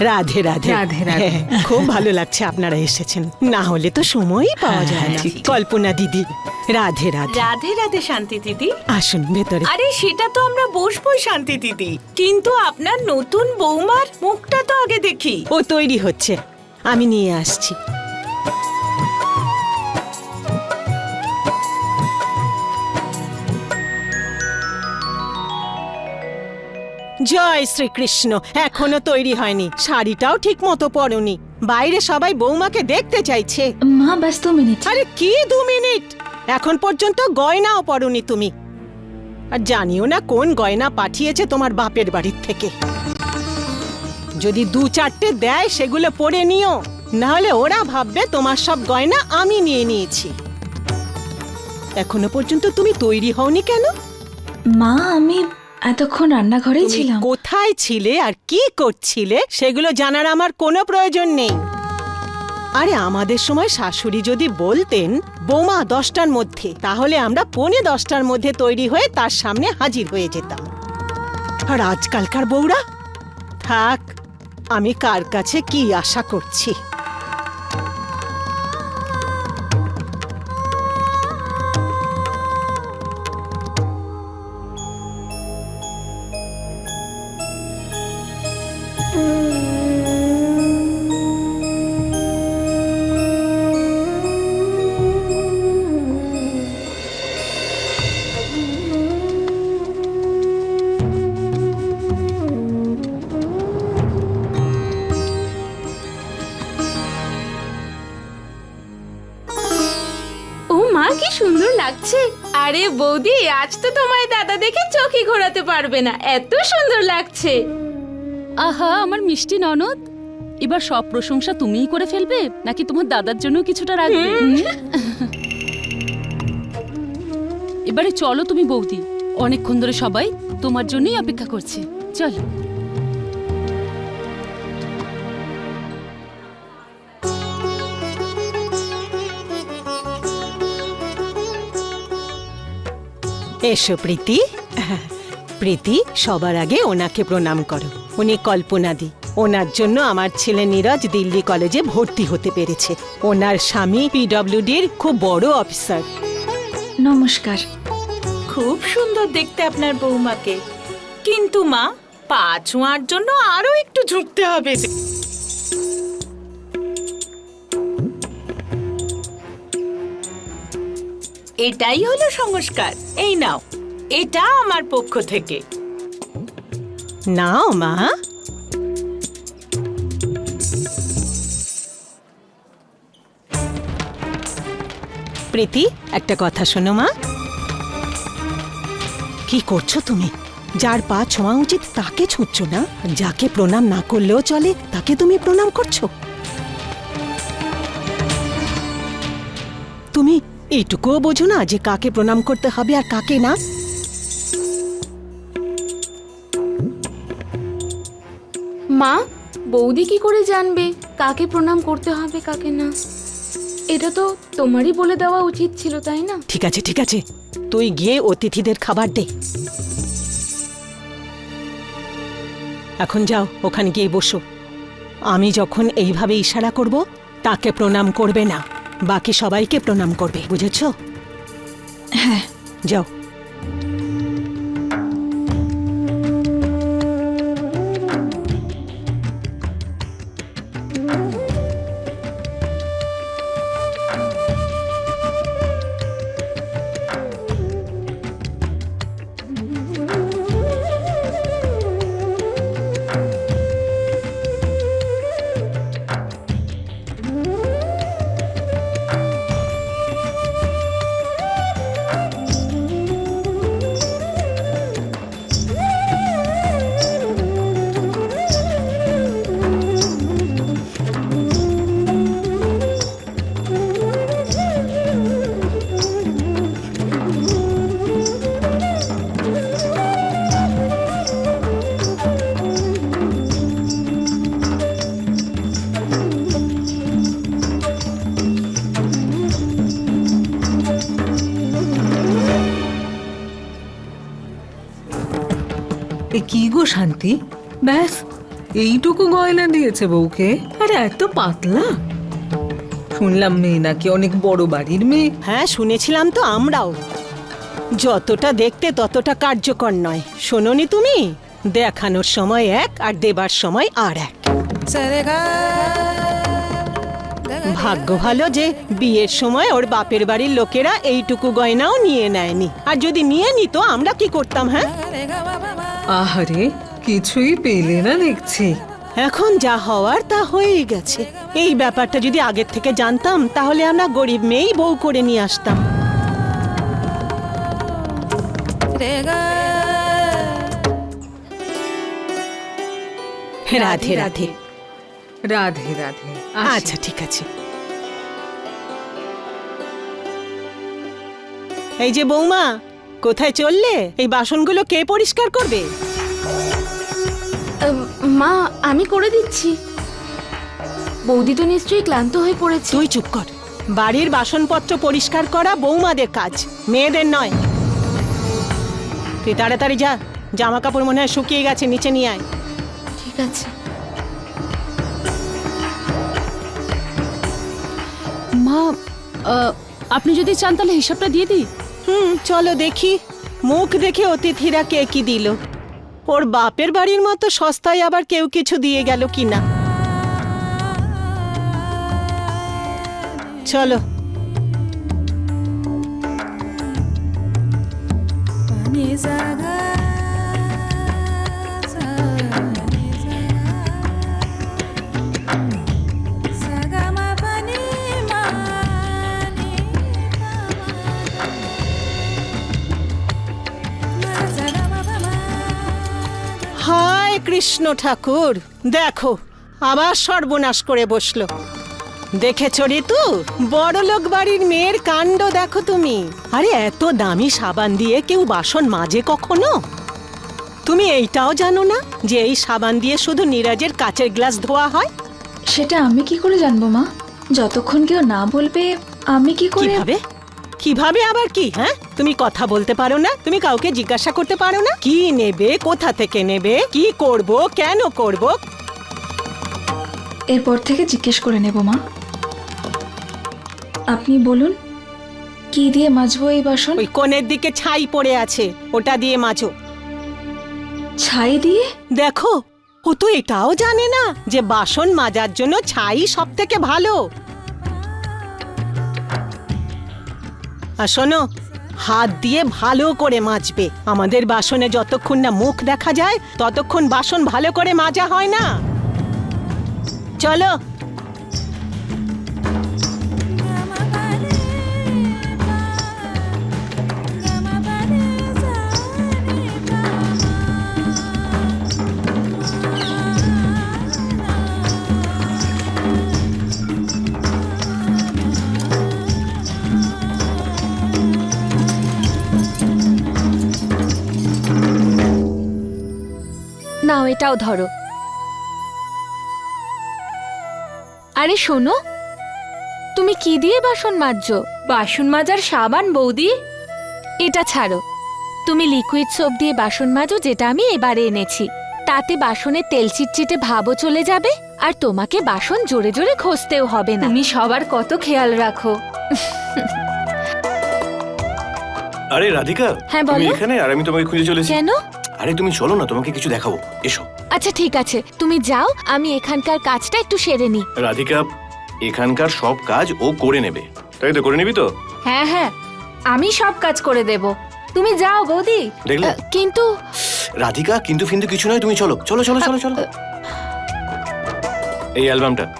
রাধে রাধে। রাধে, রাধে। হ্যাঁ, খুব ভালো লাগছে আপনারা এসেছেন। না হলে তো সময়ই পাওয়া হ্যাঁ, যায় না। কল্পনা দিদি রাধে রাধে। রাধে রাধে শান্তি দিদি। আসুন ভেতরে। আরে সেটা তো আমরা বসবোই শান্তি দিদি। কিন্তু আপনার নতুন বৌমার মুখটা তো আগে দেখি। ও তৈরি হচ্ছে। আমি নিয়ে আসছি। জয় শ্রীকৃষ্ণ। এখনও তৈরি হয়নি। শাড়িটাও ঠিক মতো পরনি। বাইরে সবাই বৌমাকে দেখতে চাইছে। মা বাস দু মিনিট। আরে কি দু মিনিট? এখন পর্যন্ত গয়নাও পরনি তুমি। আর জানিও না কোন গয়না পাঠিয়েছে তোমার বাপের বাড়ির থেকে। যদি দু চারটে দেয় সেগুলো পরে নিও। নাহলে ওরা ভাববে তোমার সব গয়না আমি নিয়ে নিয়েছি। এখনও পর্যন্ত তুমি তৈরি হওনি কেন? মা আমি এতক্ষণ রান্নাঘরেই তুমি ছিলাম। কোথায় ছিলে আর কি করছিলে সেগুলো জানার আমার কোনো প্রয়োজন নেই। আরে আমাদের সময় শাশুড়ি যদি বলতেন বোমা দশটার মধ্যে তাহলে আমরা পৌনে দশটার মধ্যে তৈরি হয়ে তার সামনে হাজির হয়ে যেতাম। আর আজকালকার বউরা? থাক আমি কার কাছে কি আশা করছি? লাগছে? আরে বৌদি আজ তো তোমায় দাদা দেখে চোখই ঘোরাতে পারবে না। এত সুন্দর লাগছে। আহা আমার মিষ্টি ননদ। এবার সব প্রশংসা তুমিই করে ফেলবে নাকি তোমার দাদার জন্য কিছুটা রাখবে? এবারে চলো তুমি বৌদি। অনেকক্ষণ ধরে সবাই তোমার জন্যই অপেক্ষা করছে। চলো। এসো প্রীতি। প্রীতি সবার আগে ওনাকে প্রণাম করো। উনি কল্পনা দি ওনার জন্য আমার ছেলে নীরজ দিল্লি কলেজে ভর্তি হতে পেরেছে। ওনার স্বামী পিডব্লিউডির খুব বড় অফিসার। নমস্কার। খুব সুন্দর দেখতে আপনার বৌমাকে। কিন্তু মা পা ছোঁয়ার জন্য আরও একটু ঝুঁকতে হবে। এটাই হলো সংস্কার। এই নাও, এটা আমার পক্ষ থেকে। নাও, মা। প্রীতি, একটা কথা শোনো, মা। কি করছ তুমি? যার পা ছোঁয়া উচিত তাকে ছুঁচ্ছ না। যাকে প্রণাম না করলেও চলে, তাকে তুমি প্রণাম করছ। তুমি এইটুকুও বোঝো না যে কাকে প্রণাম করতে হবে আর কাকে না। মা বৌদি কি করে জানবে কাকে প্রণাম করতে হবে কাকে না? এটা তো তোমারই বলে দেওয়া উচিত ছিল তাই না? ঠিক আছে ঠিক আছে। তুই গিয়ে অতিথিদের খাবার দে। এখন যাও ওখানে গিয়ে বসো। আমি যখন এইভাবে ইশারা করব তাকে প্রণাম করবে না। বাকি সবাইকে প্রণাম করবে বুঝেছ? হ্যাঁ। যাও। শান্তি? ব্যাস এইটুকু গয়না দিয়েছে বউকে। আরে এত পাতলা। শুনলাম মেয়ে নাকি অনেক বড় বাড়ির মেয়ে। হ্যাঁ শুনেছিলাম তো আমরাও। যতটা দেখতে ততটা কার্যকর নয়। শোনোনি তুমি? দেখানোর সময় এক আর দেবার সময় আর এক। ভাগ্য ভালো যে বিয়ের সময় ওর বাপের বাড়ির লোকেরা এইটুকু গয়নাও নিয়ে নেয়নি। আর যদি নিয়ে নিত আমরা কি করতাম হ্যাঁ? আহারে কিছুই পেলে না দেখছি। এখন যা হওয়ার তা হয়েই গেছে। এই ব্যাপারটা যদি আগের থেকে জানতাম তাহলে আমরা গরিব মেয়েই বউ করে নিয়ে আসতাম। রাধে রাধে। রাধে রাধে। আচ্ছা ঠিক আছে। এই যে বৌমা কোথায় চললে? এই বাসনগুলো কে পরিষ্কার করবে? মা আমি করে দিচ্ছি। বৌদি তো নিশ্চয়ই ক্লান্ত হয়ে পড়েছে। তুই চুপ কর। বাড়ির বাসনপত্র পরিষ্কার করা বৌমাদের কাজ মেয়েদের নয়। তুই তাড়াতাড়ি যা জামা কাপড় মনে হয় শুকিয়ে গেছে নিচে নিয়ে আয়। ঠিক আছে। মা আহ, আপনি যদি চান তাহলে হিসাবটা দিয়ে দিই। হুম, চলো দেখি। মুখ দেখে অতিথিরা কে কি দিল। ওর বাপের বাড়ির মতো সস্তায় আবার কেউ কিছু দিয়ে গেল কিনা? চলো। হায় কৃষ্ণ ঠাকুর দেখো আবার সর্বনাশ করে বসল। দেখেছ ঋতু? বড় লোক বাড়ির মেয়ের কাণ্ড দেখো তুমি। আরে এত দামি সাবান দিয়ে কেউ বাসন মাজে কখনো? তুমি এইটাও জানো না যে এই সাবান দিয়ে শুধু নিরাজের কাচের গ্লাস ধোয়া হয়? সেটা আমি কি করে জানব মা? যতক্ষণ কেউ না বলবে আমি কি করে কীভাবে? কীভাবে আবার কি হ্যাঁ? তুমি কথা বলতে পারো না? তুমি কাউকে জিজ্ঞাসা করতে পারো না? কি নেবে? কোথা থেকে নেবে? কি করব? কেন করব? এরপর থেকে জিজ্ঞেস করে নেব মা। আপনি বলুন কি দিয়ে মাজবো এই বাসন? ওই কোণের দিকে ছাই পড়ে আছে ওটা দিয়ে মাছো ছাই দিয়ে? দেখো ও তো এটাও জানে না যে বাসন মাজার জন্য ছাই সব থেকে ভালো। আর শোনো হাত দিয়ে ভালো করে মাজবে। আমাদের বাসনে যতক্ষণ না মুখ দেখা যায়, ততক্ষণ বাসন ভালো করে মাজা হয় না। চলো নাও এটাও ধরো। আরে শোনো তুমি কি দিয়ে বাসন মাজছো? বাসন মাজার সাবান বৌদি। এটা ছাড়ো। তুমি লিকুইড সোপ দিয়ে বাসন মাজো যেটা আমি এবারে এনেছি। তাতে বাসনে তেল চিটচিটে ভাবও চলে যাবে আর তোমাকে বাসন জোরে জোরে ঘষতেও হবে না। তুমি সবার কত খেয়াল রাখো। আরে রাধিকা হ্যাঁ, বলো। এখানে আর আমি তোমাকে খুঁজে চলেছি। কেন? আরে তুমি চলো না তোমাকে কিছু দেখাবো। এসো। আচ্ছা ঠিক আছে। তুমি যাও আমি এখানকার কাজটা একটু সেরে নিই। রাধিকা এখানকার সব কাজ ও করে নেবে। তাই তো করে নিবি তো? হ্যাঁ হ্যাঁ আমি সব কাজ করে দেব। তুমি যাও বৌদি। দেখলে? আহ, কিন্তু রাধিকা কিন্তু ফিন্তু কিছু নয় তুমি চলো। চলো চলো চলো চলো। এই অ্যালবামটা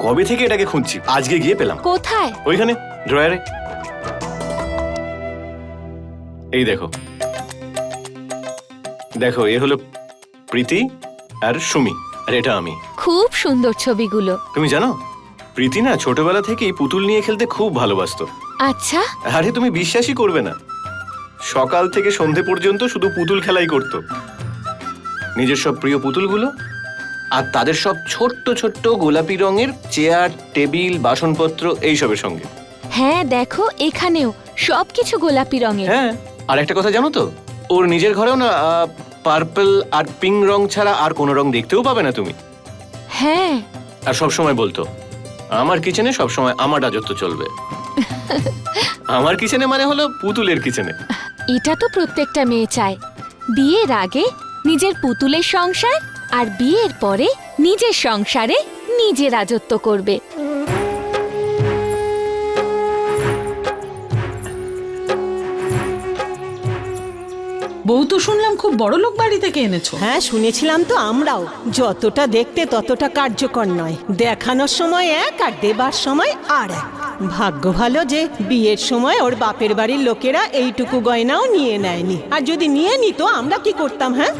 কবে থেকে এটাকে খুঁজছি? আজকে গিয়ে পেলাম। কোথায়? ওইখানে ড্রয়ারে। এই দেখো। দেখো এ হলো প্রীতি আর সুমি আর এটা আমি। খুব সুন্দর ছবিগুলো। তুমি জানো প্রীতি না ছোটবেলা থেকেই পুতুল নিয়ে খেলতে খুব ভালোবাসতো। আচ্ছা। আরে তুমি বিশ্বাসই করবে না। সকাল থেকে সন্ধে পর্যন্ত শুধু পুতুল খেলাই করত। নিজের সব প্রিয় পুতুলগুলো আর তাদের সব ছোট্ট ছোট্ট গোলাপি রঙের চেয়ার টেবিল বাসনপত্র এইসবের সঙ্গে। হ্যাঁ দেখো এখানেও সবকিছু গোলাপি রঙের। হ্যাঁ আর একটা কথা জানো তো? ওর নিজের ঘরেও না আহ, পার্পল আর পিঙ্ক রং ছাড়া আর কোনো রং দেখতেও পাবে না তুমি। হ্যাঁ। আর সব সময় বলতো আমার কিচেনে সব সময় আমার রাজত্ব চলবে। আমার কিচেনে মানে হলো পুতুলের কিচেনে। এটা তো প্রত্যেকটা মেয়ে চায়। বিয়ের আগে নিজের পুতুলের সংসার আর বিয়ের পরে নিজের সংসারে নিজে রাজত্ব করবে। বউ তো শুনলাম খুব বড় লোক বাড়ি থেকে এনেছো। হ্যাঁ শুনেছিলাম তো আমরাও। যতটা দেখতে ততটা কার্যকর নয়। দেখানোর সময় এক আর দেবার সময় আর এক। ভাগ্য ভালো যে বিয়ের সময় ওর বাপের বাড়ির লোকেরা এইটুকু গয়নাও নিয়ে নেয়নি। আর যদি নিয়ে নিত, আমরা কি করতাম হ্যাঁ?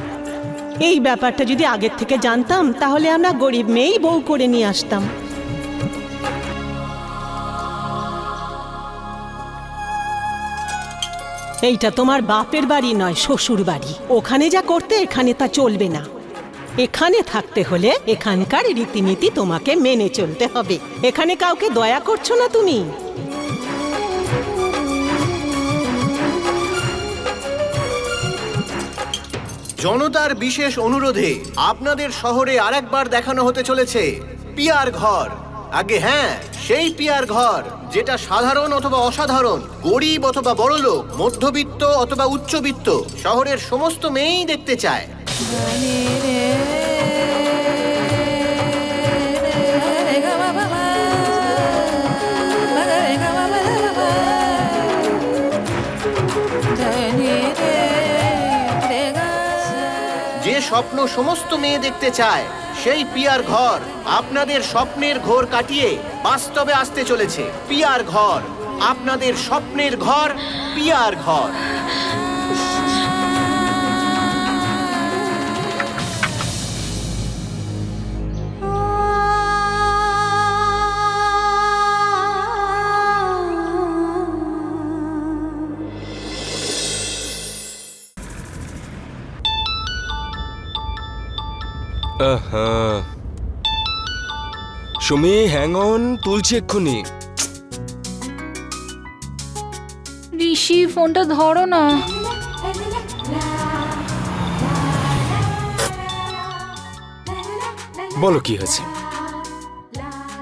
এই ব্যাপারটা যদি আগের থেকে জানতাম, তাহলে আমরা গরিব মেয়েই বউ করে নিয়ে আসতাম। এইটা তোমার বাপের বাড়ি নয়, শ্বশুর বাড়ি। ওখানে যা করতে, এখানে তা চলবে না। এখানে থাকতে হলে এখানকার রীতিনীতি তোমাকে মেনে চলতে হবে। এখানে কাউকে দয়া করছ না তুমি? জনতার বিশেষ অনুরোধে আপনাদের শহরে আরেকবার দেখানো হতে চলেছে পিয়ার ঘর। আগে হ্যাঁ সেই পিয়ার ঘর, যেটা সাধারণ অথবা অসাধারণ, গরিব অথবা বড়লোক, মধ্যবিত্ত অথবা উচ্চবিত্ত, শহরের সমস্ত মেয়েই দেখতে চায়। যে স্বপ্ন সমস্ত মেয়ে দেখতে চায় সেই পিয়ার ঘর আপনাদের স্বপ্নের ঘোর কাটিয়ে বাস্তবে আসতে চলেছে। পিয়ার ঘর, আপনাদের স্বপ্নের ঘর, পিয়ার ঘর। আহা সুমি হ্যাং অন তুলছি এক্ষুনি। ঋষি ফোনটা ধরো না। বলো কি হয়েছে?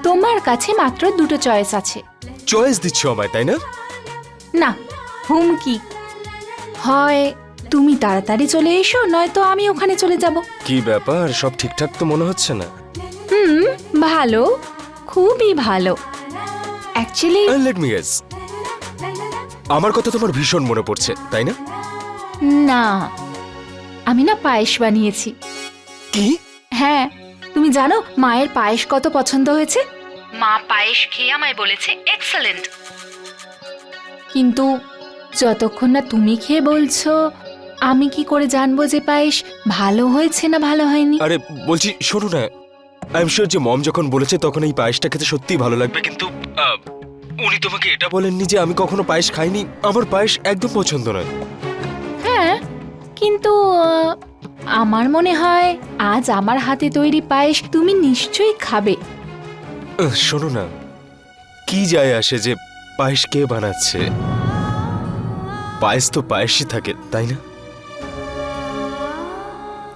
তোমার কাছে মাত্র দুটো চয়েস আছে। চয়েস দিচ্ছ আমায় তাই না? না হুমকি। হয় তুমি তাড়াতাড়ি চলে এসো নয়তো আমি ওখানে চলে যাব। কি ব্যাপার সব ঠিকঠাক তো মনে হচ্ছে না? হুম ভালো খুবই ভালো। অ্যাকচুয়ালি লেট মি গেস আমার কথা তোমার ভীষণ মনে পড়ছে তাই না? না আমি না পায়েস বানিয়েছি। কি? হ্যাঁ তুমি জানো মায়ের পায়েস কত পছন্দ হয়েছে? মা পায়েস খেয়ে আমায় বলেছে এক্সেলেন্ট কিন্তু যতক্ষণ না তুমি খেয়ে বলছো আমি কি করে জানব যে পায়েস ভালো হয়েছে না ভালো হয়নি? আরে বলছি শোনো না আই এম শিওর যে মম যখন বলেছে তখন এই পায়েসটা খেতে সত্যিই ভালো লাগবে। কিন্তু উনি তোমাকে এটা বলেননি যে আমি কখনো পায়েস খাইনি। আমার পায়েস একদম পছন্দ নয়। হ্যাঁ কিন্তু আমার মনে হয় আজ আমার হাতে তৈরি পায়েস তুমি নিশ্চয়ই খাবে। শোনো না কি যায় আসে যে পায়েস কে বানাচ্ছে? পায়েস তো পায়েসই থাকে তাই না?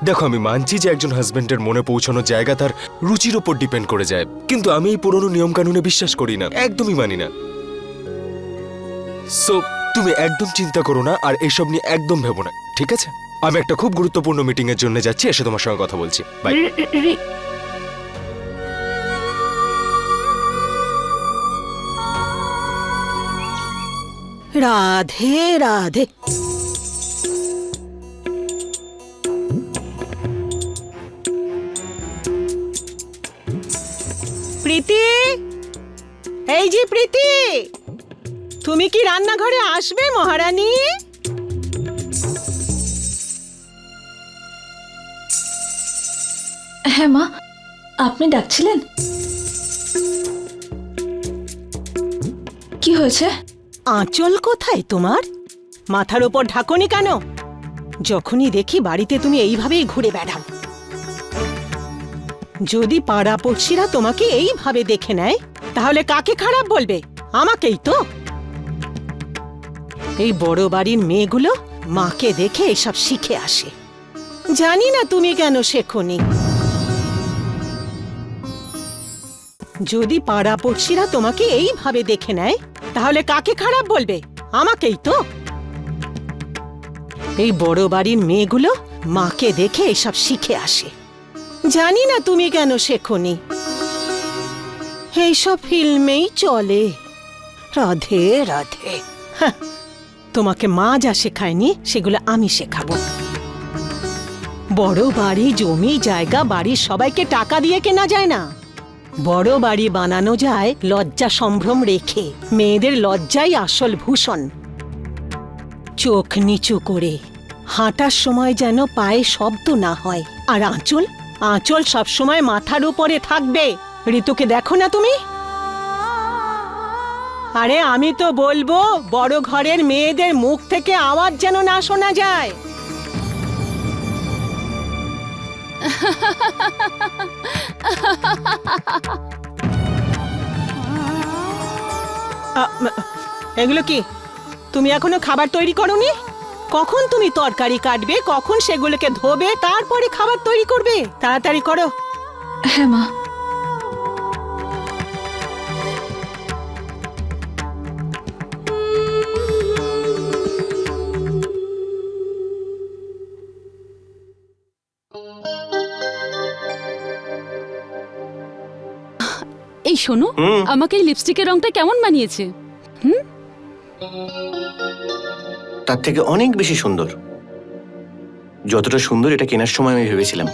দেখো, আমি মানছি যে একজন হাজবেন্ডের মনে পৌঁছানোর জায়গা তার রুচির ওপর ডিপেন্ড করে যায়। কিন্তু আমি এই পুরনো নিয়ম কানুনে বিশ্বাস করি না, একদমই মানি না। সো তুমি একদম চিন্তা করো না আর এসব নিয়ে একদম ভেবো না, ঠিক আছে? আমি একটা খুব গুরুত্বপূর্ণ মিটিং এর জন্য যাচ্ছি, এসে তোমার সঙ্গে কথা বলছি। রাধে রাধে। প্রীতি? এই যে প্রীতি তুমি কি রান্নাঘরে আসবে মহারানী? হ্যাঁ মা আপনি ডাকছিলেন? কি হয়েছে? আঁচল কোথায় তোমার? মাথার ওপর ঢাকনি কেন? যখনই দেখি বাড়িতে তুমি এইভাবেই ঘুরে বেড়াও। যদি পাড়া পড়শিরা তোমাকে এইভাবে দেখে নেয়, তাহলে কাকে খারাপ বলবে? আমাকেই তো। এই বড় বাড়ির মেয়েগুলো মাকে দেখে এসব শিখে আসে। জানি না তুমি কেন শেখনি। যদি পাড়াপড়শিরা তোমাকে এইভাবে দেখে নেয়, তাহলে কাকে খারাপ বলবে? আমাকেই তো। এই বড় বাড়ির মেয়েগুলো মাকে দেখে এসব শিখে আসে। জানি না তুমি কেন শেখনি। এইসব ফিল্মেই চলে। রাধে রাধে। তোমাকে মা যা শেখায়নি, সেগুলো আমি শেখাবো। বড় বাড়ি, জমি, জায়গা বাড়ির সবাইকে টাকা দিয়ে কেনা যায় না। বড় বাড়ি বানানো যায় লজ্জা সম্ভ্রম রেখে, মেয়েদের লজ্জাই আসল ভূষণ। চোখ নিচু করে, হাঁটার সময় যেন পায়ে শব্দ না হয়, আর আঁচল আঁচল সবসময় মাথার উপরে থাকবে। ঋতুকে দেখো না তুমি? আরে আমি তো বলব, বড় ঘরের মেয়েদের মুখ থেকে আওয়াজ যেন না শোনা যায়। এগুলো কি? তুমি এখনও খাবার তৈরি করনি? কখন তুমি তরকারি কাটবে কখন সেগুলোকে ধোবে তারপরে খাবার তৈরি করবে? তাড়াতাড়ি করো। হ্যাঁ মা। এই শোনো আমাকে এই লিপস্টিকের রংটা কেমন মানিয়েছে? তার থেকে অনেক বেশি সুন্দর। যতটা সুন্দর এটা কেনার সময় আমি ভেবেছিলাম।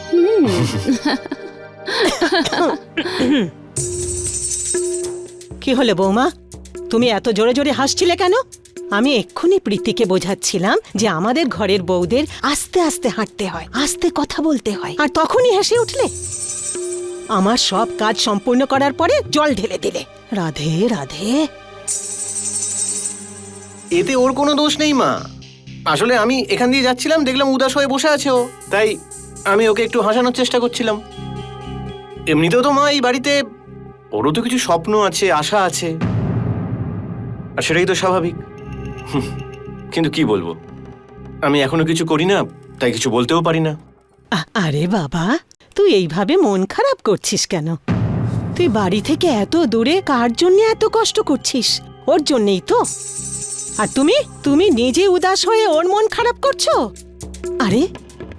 কি হলো বৌমা? তুমি এত জোরে জোরে হাসছিলে কেন? আমি এক্ষুনি প্রীতিকে বোঝাচ্ছিলাম যে আমাদের ঘরের বউদের আস্তে আস্তে হাঁটতে হয় আস্তে কথা বলতে হয় আর তখনই হেসে উঠলে। আমার সব কাজ সম্পূর্ণ করার পরে জল ঢেলে দিলে। রাধে রাধে। এতে ওর কোনো দোষ নেই মা। আসলে আমি এখান দিয়ে যাচ্ছিলাম, দেখলাম উদাস হয়ে বসে আছে ও। তাই আমি ওকে একটু হাসানোর চেষ্টা করছিলাম। এমনিতেও তো মা, এই বাড়িতে ওরও তো কিছু স্বপ্ন আছে, আশা আছে। আর সেটাই তো স্বাভাবিক। কিন্তু কি বলব? আমি এখনও কিছু করি না, তাই কিছু বলতেও পারি না। আরে বাবা, তুই এইভাবে মন খারাপ করছিস কেন? তুই বাড়ি থেকে এত দূরে কার জন্য এত কষ্ট করছিস? ওর জন্যই তো। আর তুমি? তুমি নিজে উদাস হয়ে ওর মন খারাপ করছ? আরে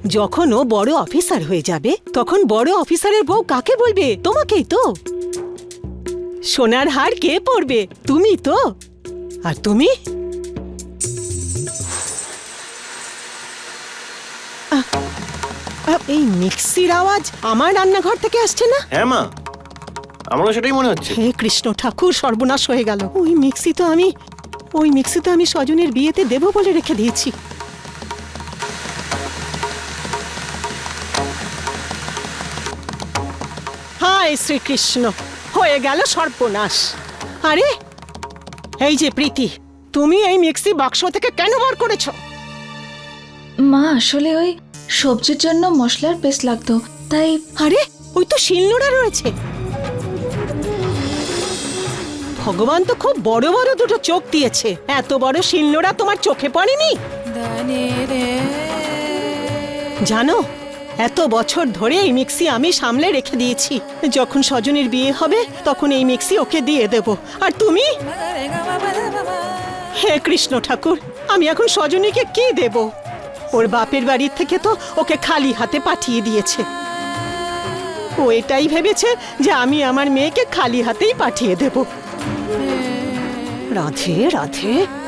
যখন ও বড় অফিসার হয়ে যাবে তখন বড় অফিসারের বউ কাকে বলবে? তোমাকেই তো। সোনার হার কে পরবে? তুমি তো। আর তুমি? এই মিক্সির আওয়াজ আমার রান্নাঘর থেকে আসছে না? হ্যাঁ মা। আমারও সেটাই মনে হচ্ছে। হে কৃষ্ণ ঠাকুর সর্বনাশ হয়ে গেল। ওই মিক্সি তো আমি ওই মিক্সি তো আমি স্বজনের বিয়েতে দেব বলে রেখে দিয়েছি। হায় শ্রীকৃষ্ণ হয়ে গেল সর্বনাশ। আরে এই যে প্রীতি তুমি এই মিক্সি বাক্স থেকে কেন বার করেছ? মা আসলে ওই সবজির জন্য মশলার পেস্ট লাগতো তাই আরে ওই তো শিলনোড়া রয়েছে। ভগবান তো খুব বড় বড় দুটো চোখ দিয়েছে। এত বড় শিলনোড়া তোমার চোখে পড়েনি? জানো, এত বছর ধরে এই মিক্সি আমি সামলে রেখে দিয়েছি। যখন স্বজনের বিয়ে হবে, তখন এই মিক্সি ওকে দিয়ে দেব। আর তুমি? হে কৃষ্ণ ঠাকুর, আমি এখন স্বজনীকে কি দেব? ওর বাপের বাড়ির থেকে তো ওকে খালি হাতে পাঠিয়ে দিয়েছে। ও এটাই ভেবেছে যে আমি আমার মেয়েকে খালি হাতেই পাঠিয়ে দেব। রাধে রাধে।